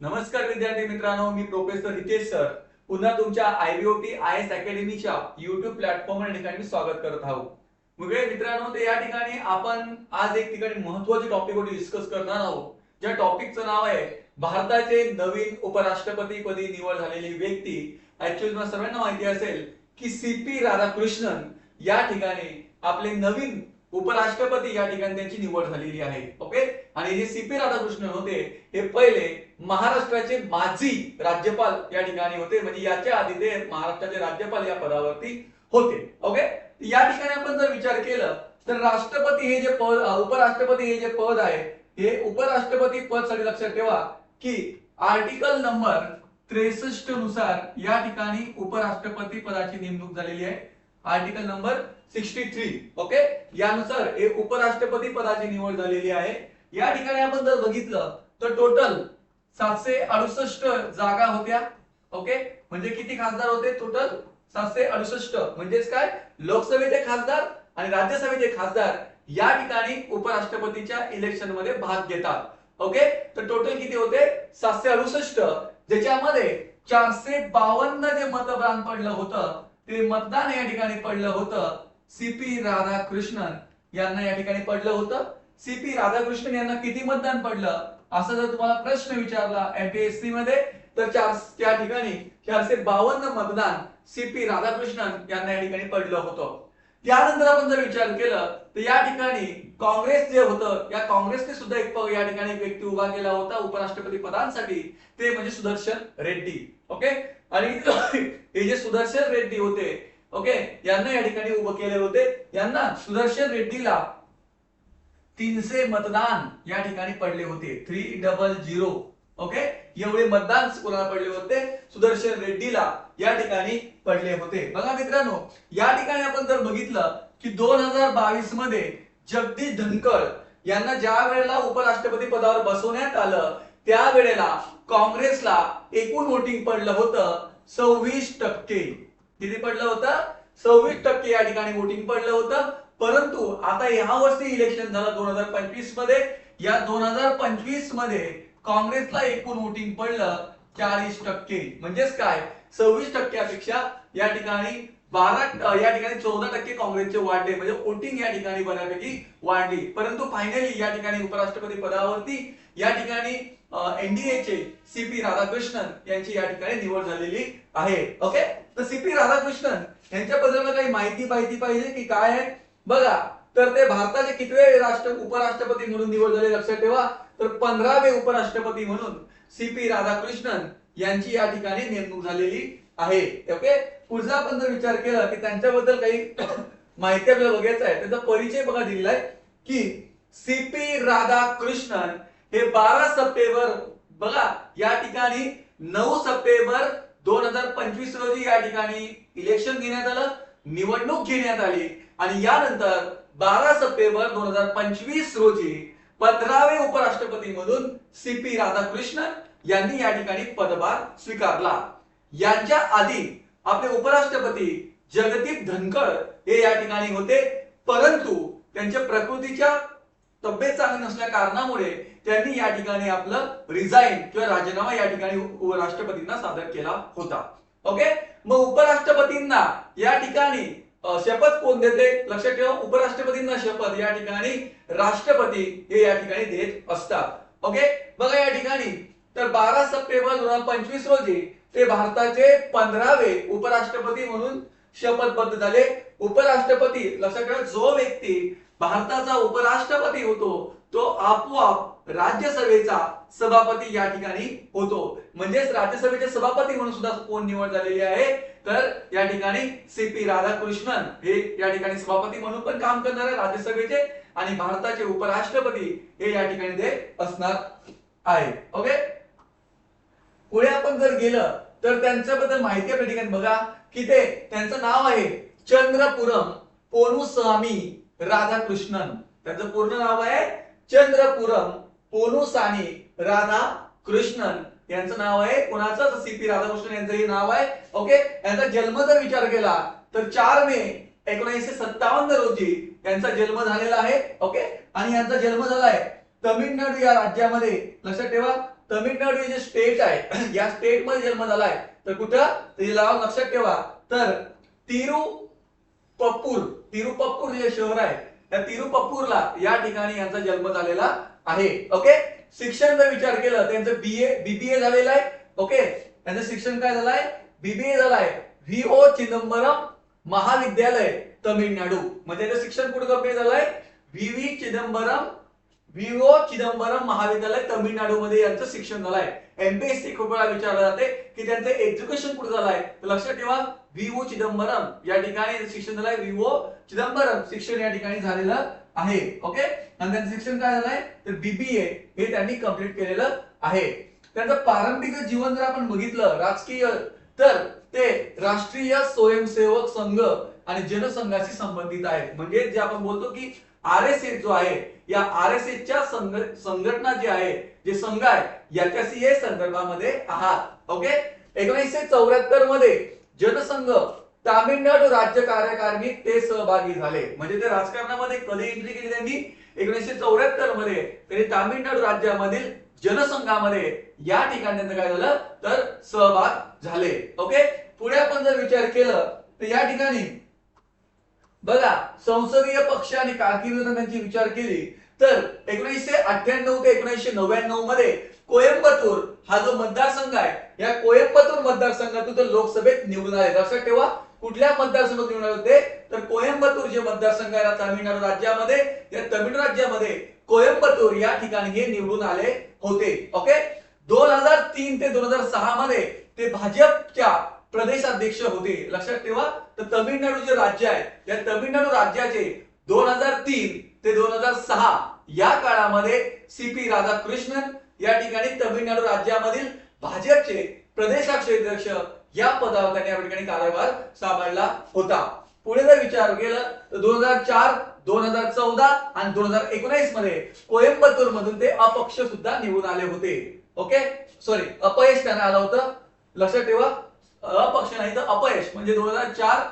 नमस्कार विद्यार्थी मित्रांनो मी प्रोफेसर हितेश सर. पुन्हा तुमच्या आयबीओटी आय एस अकॅडमीच्या युट्यूब प्लॅटफॉर्म या ठिकाणी स्वागत करत आहोत. मग मित्रांनो ते या ठिकाणी आपण आज एक ठिकाणी महत्त्वाचे टॉपिक डिस्कस करणार आहोत. ज्या टॉपिकचं नाव आहे भारताचे नवीन उपराष्ट्रपती पदी निवड झालेली व्यक्ती. ऍक्च्युअली तुम्हाला सर्वांना माहिती असेल की सी पी राधाकृष्णन या ठिकाणी आपले नवीन उपराष्ट्रपती या ठिकाणी त्यांची निवड झालेली आहे. ओके? आणि जे सी पी राधाकृष्णन होते हे पहिले महाराष्ट्राचे माजी राज्यपाल या ठिकाणी होते. म्हणजे याच्या आधी ते महाराष्ट्राचे राज्यपाल या पदावरती होते. ओके? या ठिकाणी आपण जर विचार केलं तर राष्ट्रपती हे जे पद उपराष्ट्रपती हे जे पद आहे हे उपराष्ट्रपती पदसाठी लक्षात ठेवा की आर्टिकल नंबर त्रेसष्टनुसार या ठिकाणी उपराष्ट्रपती पदाची नेमणूक झालेली आहे. Article number sixty three. Okay? यानुसार हे उपराष्ट्रपती पदाची निवड झालेली आहे. या ठिकाणी आपण जर बघितलं तर टोटल सातशे अडुसष्ट जागा होत्या. ओके? म्हणजे किती खासदार होते? टोटल सातशे अडुसष्ट. म्हणजेच काय? लोकसभेचे खासदार आणि राज्यसभेचे खासदार या ठिकाणी उपराष्ट्रपतीच्या इलेक्शनमध्ये भाग घेतात. ओके? तर टोटल किती होते? सातशे अडुसष्ट. ज्याच्यामध्ये चारशे बावन्न जे मतदान पडलं होतं ते मतदान या ठिकाणी पडलं होतं. सी पी राधाकृष्णन यांना या ठिकाणी पडलं होतं. सी पी राधाकृष्णन यांना किती मतदान पडलं? असा जर तुम्हाला प्रश्न विचारला एमपीएससी मध्ये तर चार त्या ठिकाणी चारशे बावन्न मतदान सी पी राधाकृष्णन यांना या ठिकाणी पडलं होतं. त्यानंतर आपण जर विचार केला तर या ठिकाणी काँग्रेस जे होतं या काँग्रेसने सुद्धा एक या ठिकाणी व्यक्ती उभा केला होता उपराष्ट्रपती पदांसाठी. ते म्हणजे सुदर्शन रेड्डी ओके? आणि हे जे सुदर्शन रेड्डी होते ओके यांना या ठिकाणी उभं केले होते. यांना सुदर्शन रेड्डीला तीनशे मतदान या ठिकाणी पडले होते. थ्री डबल झिरो ओके एवढे मतदान कोणाला पडले होते? सुदर्शन रेड्डीला या ठिकाणी पडले होते. बघा मित्रांनो या ठिकाणी आपण जर बघितलं की दोन हजार बावीसमध्ये जगदीश धनकर यांना ज्या वेळेला उपराष्ट्रपती पदावर बसवण्यात आलं त्यावेळेला काँग्रेसला एकूण वोटिंग पडलं होतं सव्वीस टक्के. किती पडलं होतं? सव्वीस टक्के या ठिकाणी वोटिंग पडलं होतं. परंतु आता ह्या वर्षी इलेक्शन झालं दोन हजार पंचवीसमध्ये. या दोन हजार पंचवीसमध्ये काँग्रेसला एकूण वोटिंग पडलं चाळीस टक्के. म्हणजेच काय? सव्वीस टक्क्यापेक्षा या ठिकाणी बारा या ठिकाणी चौदा टक्के काँग्रेसचे वाढले. म्हणजे वोटिंग या ठिकाणी बऱ्यापैकी वाढली. परंतु फायनली या ठिकाणी उपराष्ट्रपती पदावरती या ठिकाणी एनडीएचे सी पी राधाकृष्णन यांची या ठिकाणी निवड झालेली आहे. ओके तर सी पी राधाकृष्णन यांच्याबद्दल काही माहिती माहिती पाहिजे की काय आहे? बघा तर ते भारताचे कितवे राष्ट्र उपराष्ट्रपती म्हणून निवड झाले लक्षात ठेवा. तर पंधरावे उपराष्ट्रपती म्हणून सी पी राधाकृष्णन यांची या ठिकाणी नेमणूक झालेली आहे. ओके पुढचा आपण जर विचार केला की त्यांच्याबद्दल काही माहिती आपल्याला बघायचं आहे त्यांचा परिचय बघा दिलेला आहे की सी पी राधाकृष्णन हे बारा सप्टेंबर बघा या ठिकाणी नऊ सप्टेंबर दोन हजार पंचवीस रोजी या ठिकाणी इलेक्शन घेण्यात आलं निवडणूक घेण्यात आली. आणि यानंतर बारा सप्टेंबर दोन हजार पंचवीस रोजी पंधरावे उपराष्ट्रपती म्हणून सी पी राधाकृष्णन यांनी या ठिकाणी पदभार स्वीकारला. यांच्या आधी आपले उपराष्ट्रपती जगदीप धनकळ हे या ठिकाणी होते. परंतु त्यांच्या प्रकृतीच्या तब्येत चांगली नसल्या कारणामुळे त्यांनी या ठिकाणी आपलं रिझाईन किंवा राजीनामा या ठिकाणी राष्ट्रपतींना सादर केला होता. ओके मग उपराष्ट्रपतींना या ठिकाणी शपथ कोण देते? लक्षात ठेवा उपराष्ट्रपतींना शपथ या ठिकाणी राष्ट्रपती हे या ठिकाणी देत असतात. ओके बघा या ठिकाणी तर बारा सप्टेंबर दोन हजार पंचवीस रोजी ते भारताचे पंधरावे उपराष्ट्रपती म्हणून शपथबद्ध झाले. उपराष्ट्रपती लक्षात ठेवा जो व्यक्ती भारताचा उपराष्ट्रपती होतो तो आपोआप राज्यसभेचा सभापती या ठिकाणी होतो. म्हणजेच राज्यसभेचे सभापती म्हणून सुद्धा कोण निवड झालेली आहे? तर या ठिकाणी सी पी राधाकृष्णन हे या ठिकाणी सभापती म्हणून पण काम करणार आहे राज्यसभेचे आणि भारताचे उपराष्ट्रपती हे या ठिकाणी ते असणार आहे. ओके पुढे आपण जर गेलं तर त्यांच्याबद्दल माहिती आपल्या ठिकाणी बघा की ते त्यांचं नाव आहे चंद्रपुरम पोनुस्वामी. राधाकृष्णन. त्यांचं पूर्ण नाव आहे चंद्रपुरम पोनुसानी राधाकृष्णन. यांचं नाव आहे कोणाचं सी पी राधाकृष्णन यांचं हे नाव आहे. ओके? यांचा जन्म जर विचार केला तर चार मे एकोणीसशे सत्तावन्न रोजी यांचा जन्म झालेला आहे. ओके? आणि यांचा जन्म झालाय तमिळनाडू या राज्यामध्ये. लक्षात ठेवा तमिळनाडू हे जे स्टेट आहे या स्टेटमध्ये जन्म झालाय तर कुठं? ते लक्षात ठेवा. तर पप्पूर तिरुपप्पूर जे शहर आहे. त्या तिरुपप्पूरला या ठिकाणी यांचा जन्म झालेला आहे. ओके शिक्षण जर विचार केलं त्यांचं बी ए बीबीए झालेलं आहे ओके त्यांचं शिक्षण काय झालंय? बीबीए झालाय. व्ही ओ चिदंबरम महाविद्यालय तमिळनाडू. म्हणजे त्याचं शिक्षण कुठं कंप्लीट झालंय? V V Chidambaram V Chidambaram महाविद्यालय तामिळनाडू मध्ये यांचं शिक्षण झालंय. एमपीएससी खूप वेळा विचारलं जाते की त्यांचं एज्युकेशन कुठे झालंय? तर लक्षात ठेवा व्ही चिदंबरम या ठिकाणी शिक्षण झालंय. व्ही चिदंबरम शिक्षण या ठिकाणी झालेलं आहे. ओके आणि त्यांचं शिक्षण काय झालंय? तर बीबीए हे त्यांनी कंप्लीट केलेलं आहे. त्यांचं प्रारंभिक जीवन जर आपण बघितलं राजकीय तर ते राष्ट्रीय स्वयंसेवक संघ आणि जनसंघाशी संबंधित आहे म्हणजे जे आपण बोलतो की आर एस एस जो आहे या आर एस एसच्या संघटना जे आहे जे संघ आहे याच्याशी हे संदर्भामध्ये आहात. ओके? एकोणीसशे चौऱ्याहत्तरमध्ये जनसंघ तामिळनाडू राज्य कार्यकारिणीत ते सहभागी झाले. म्हणजे ते राजकारणामध्ये कधी एंट्री केली त्यांनी? एकोणीसशे चौऱ्याहत्तरमध्ये. त्यांनी तामिळनाडू राज्यामधील जनसंघामध्ये या ठिकाणी त्यांचं काय झालं? तर सहभाग झाले. ओके? पुढे आपण जर विचार केलं तर या ठिकाणी बघा संसदीय पक्ष आणि कारकीर्द त्यांची विचार केली तर एकोणीसशे अठ्ठ्याण्णव ते एकोणीसशे नव्याण्णवमध्ये कोयंबतूर हा जो मतदारसंघ आहे या कोयंबतूर मतदारसंघातून तर लोकसभेत निवडून आले. लक्षात ठेवा कुठल्या मतदारसंघात निवडून आले होते तर कोयंबतूर जे मतदारसंघ आहे तामिळनाडू राज्यामध्ये या तमिळ राज्यामध्ये कोयंबतूर या ठिकाणी हे निवडून आले होते. ओके दोन हजार तीन ते दोन हजार सहा मध्ये ते भाजपच्या प्रदेशाध्यक्ष होते. लक्षात ठेवा तर तमिळनाडू जे राज्य आहे. या तमिळनाडू राज्याचे दोन हजार तीन ते दोन हजार सहा या काळामध्ये सी पी राधाकृष्णन या ठिकाणी तमिळनाडू राज्यामधील भाजपचे प्रदेशाध्यक्ष या पदावर त्यांनी या ठिकाणी कार्यभार सांभाळला होता. पुढे जर विचार केला तर दोन हजार चार दोन हजार चौदा आणि दोन हजार एकोणीसमध्ये कोयंबतूर मधून ते अपक्ष सुद्धा निवडून आले होते. ओके? सॉरी अपयश त्यांना आलं होतं. लक्षात ठेवा अपक्ष नाही तर अपयश. म्हणजे दोन हजार चार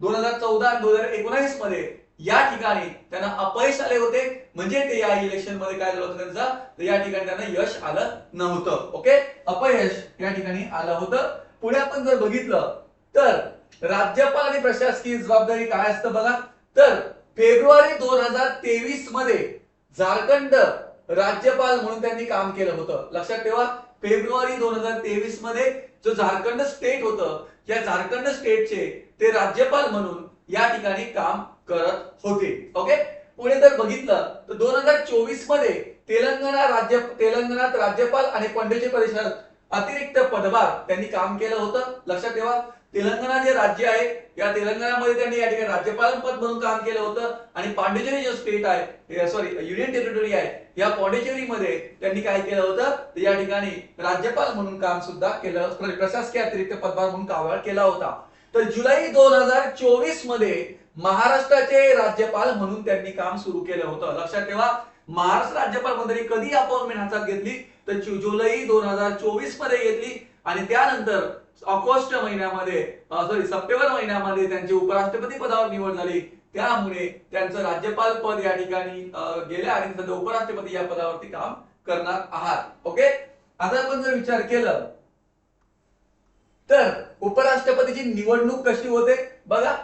दोन हजार चौदा आणि दोन हजार एकोणीसमध्ये या ठिकाणी त्यांना अपयश आले होते. म्हणजे ते या इलेक्शनमध्ये काय झालं होतं त्यांचं? तर या ठिकाणी त्यांना यश आलं नव्हतं. ओके? अपयश या ठिकाणी आलं होतं. पुढे आपण जर बघितलं तर राज्यपाल आणि प्रशासकीय जबाबदारी काय असतं बघा? तर फेब्रुवारी दोन हजार तेवीसमध्ये झारखंड राज्यपाल म्हणून त्यांनी काम केलं होतं. लक्षात ठेवा फेब्रुवारी दोन हजार तेवीसमध्ये जो झारखंड स्टेट होतं या झारखंड स्टेटचे ते राज्यपाल म्हणून या ठिकाणी काम करत होते. ओके पुढे जर बघितलं तर दोन हजार चोवीसमध्ये तेलंगणा राज्य तेलंगणात राज्यपाल आणि पंडित परिषद अतिरिक्त पदभार त्यांनी काम केलं होतं. लक्षात ठेवा तेलंगणा जे राज्य आहे या तेलंगणामध्ये त्यांनी या ठिकाणी राज्यपाल पद म्हणून काम केलं होतं आणि पांडिचेरी जो स्टेट आहे सॉरी युनियन टेरिटरी आहे या पांडिचेरी मध्ये त्यांनी काय केलं होतं तर या ठिकाणी राज्यपाल म्हणून काम सुद्धा केलं प्रशासकीय अतिरिक्त पदभार म्हणून काम केला होता. तर जुलै दोन हजार चोवीसमध्ये महाराष्ट्राचे राज्यपाल म्हणून त्यांनी काम सुरू केलं होतं. लक्षात ठेवा महाराष्ट्र राज्यपाल मंत्री कधी अपॉइंटमेंट हातात घेतली तर जुलै दोन हजार चोवीसमध्ये घेतली आणि त्यानंतर ऑगस्ट महिन्यामध्ये सॉरी सप्टेंबर महिन्यामध्ये त्यांची उपराष्ट्रपती पदावर निवड झाली. त्यामुळे त्यांचं राज्यपाल पद या ठिकाणी गेल्या आणि सध्या उपराष्ट्रपती या पदावरती काम करणार आहात. ओके? आता आपण जर विचार केलं तर उपराष्ट्रपतीची निवडणूक कशी होते? बघा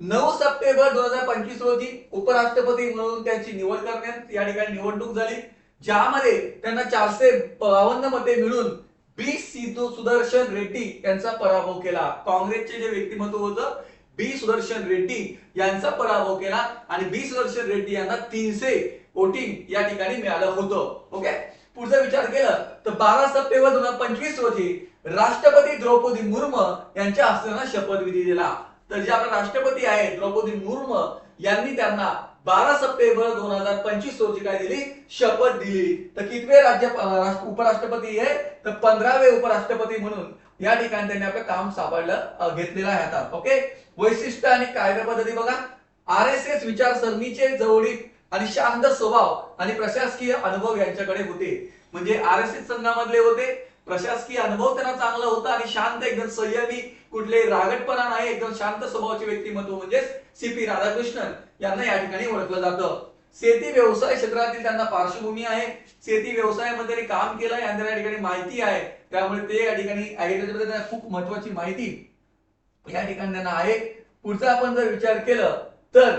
नऊ सप्टेंबर दोन हजार पंचवीस रोजी उपराष्ट्रपती म्हणून त्यांची निवड करण्यात या ठिकाणी निवडणूक झाली. ज्यामध्ये त्यांना चारशे बावन्न मते मिळून बी सिद्धू सुदर्शन रेड्डी यांचा पराभव केला. काँग्रेसचे जे व्यक्तिमत्व होतं बी सुदर्शन रेड्डी यांचा पराभव केला आणि बी सुदर्शन रेड्डी यांना तीनशे वोटिंग या ठिकाणी मिळालं होतं. ओके पुढचा विचार केला तर बारा सप्टेंबर दोन हजार पंचवीस रोजी राष्ट्रपती द्रौपदी मुर्मू यांच्या हस्ते शपथविधी दिला. तर जे आपले राष्ट्रपती आहे द्रौपदी मुर्मू यांनी त्यांना बारा सप्टेंबर दोन हजार पंचवीस रोजी काय दिली? शपथ दिली. तर कितवे राज्य उपराष्ट्रपती आहे तर पंधरावे उपराष्ट्रपती म्हणून या ठिकाणी त्यांनी आपलं काम सापडलं घेतलेलं आहे आता. ओके? वैशिष्ट्य आणि कार्यपद्धती बघा. आर एस एस विचारसरणीचे जवळीक आणि शांत स्वभाव आणि प्रशासकीय अनुभव यांच्याकडे होते. म्हणजे आर एस एस संघामधले होते. प्रशासकीय अनुभव त्यांना चांगला होता आणि शांत एकदम संयमी कुठले रागटपणा नाही एकदम शांत स्वभावाचे व्यक्तिमत्व म्हणजे सी पी राधाकृष्णन यांना या ठिकाणी ओळखलं जातं. शेती व्यवसाय क्षेत्रातील त्यांना पार्श्वभूमी आहे. शेती व्यवसायामध्ये काम केलं आहे त्यांना या ठिकाणी माहिती आहे. त्यामुळे ते या ठिकाणी त्यांना खूप महत्वाची माहिती या ठिकाणी त्यांना आहे. पुढचा आपण जर विचार केलं तर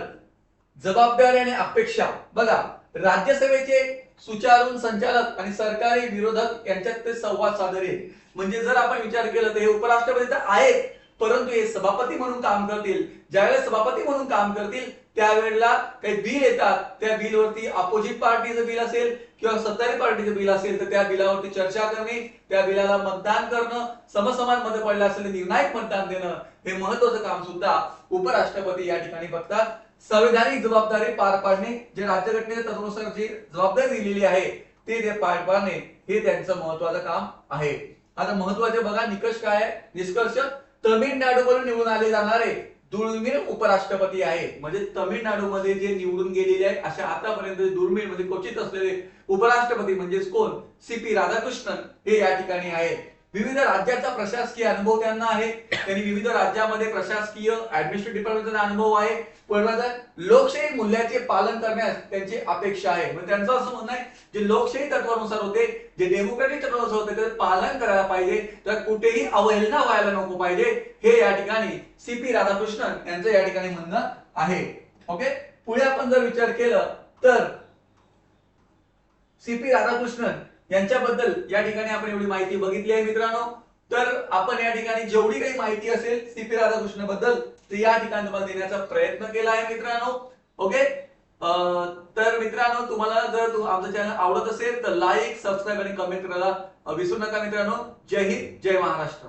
जबाबदारी आणि अपेक्षा. बघा राज्यसभेचे सुचारून संचालक आणि सरकारी विरोधक यांच्यात ते संवाद साधले. म्हणजे जर आपण विचार केला तर हे उपराष्ट्रपती तर आहेत परंतु हे सभापती म्हणून काम करतील. ज्यावेळेस सभापती म्हणून काम करतील त्यावेळेला काही बिल येतात. त्या बिलवरती अपोजिट पार्टीचं बिल असेल किंवा सत्तारी पार्टीचं बिल असेल तर त्या बिलावरती चर्चा करणे त्या बिलाला मतदान करणं समसमान मत पडलं असेल तर निर्णायक मतदान देणं हे महत्वाचं काम सुद्धा उपराष्ट्रपती या ठिकाणी बघतात. संविधानिक जबाबदारी पार पाडणे जे राज्यघटनेच्या तत्वानुसार जी जबाबदारी दिलेली आहे ते ते पार पाडणे हे त्यांचं महत्वाचं काम आहे. आता महत्त्वाचे बघा निकष काय आहे? निष्कर्ष तमिळनाडूवरून निवडून आले जाणारे दुर्मिळ उपराष्ट्रपती आहे. म्हणजे तमिळनाडूमध्ये जे निवडून गेलेले आहेत अशा आतापर्यंत दुर्मिळ म्हणजे क्वचित असलेले उपराष्ट्रपती म्हणजेच कोण? सी पी राधाकृष्णन हे या ठिकाणी आहेत. विविध राज्याचा प्रशासकीय अनुभव त्यांना आहे. त्यांनी विविध राज्यामध्ये प्रशासकीय ऍडमिनिस्ट्रेटिव्ह डिपार्टमेंटचा अनुभव आहे पण लोकशाही मूल्याचे पालन करण्यास त्यांची अपेक्षा आहे. म्हणजे त्यांचं असं म्हणणं आहे जे लोकशाही तत्वानुसार होते जे डेमोक्रेटिक तत्वानुसार होते त्याचे पालन करायला पाहिजे तर कुठेही अवहेलना व्हायला नको पाहिजे हे या ठिकाणी सी पी राधाकृष्णन यांचं या ठिकाणी म्हणणं आहे. ओके पुढे आपण जर विचार केलं तर सी पी राधाकृष्णन यांच्याबद्दल या ठिकाणी आपण एवढी माहिती बघितली आहे मित्रांनो. तर आपण या ठिकाणी जेवढी काही माहिती असेल सी पी राधाकृष्णबद्दल ते या ठिकाणी तुम्हाला देण्याचा प्रयत्न केला आहे मित्रांनो. ओके? तर मित्रांनो तुम्हाला जर तु- आमचं चॅनल आवडत असेल तर लाईक सबस्क्राईब आणि कमेंट करायला विसरू नका मित्रांनो. जय हिंद जय महाराष्ट्र.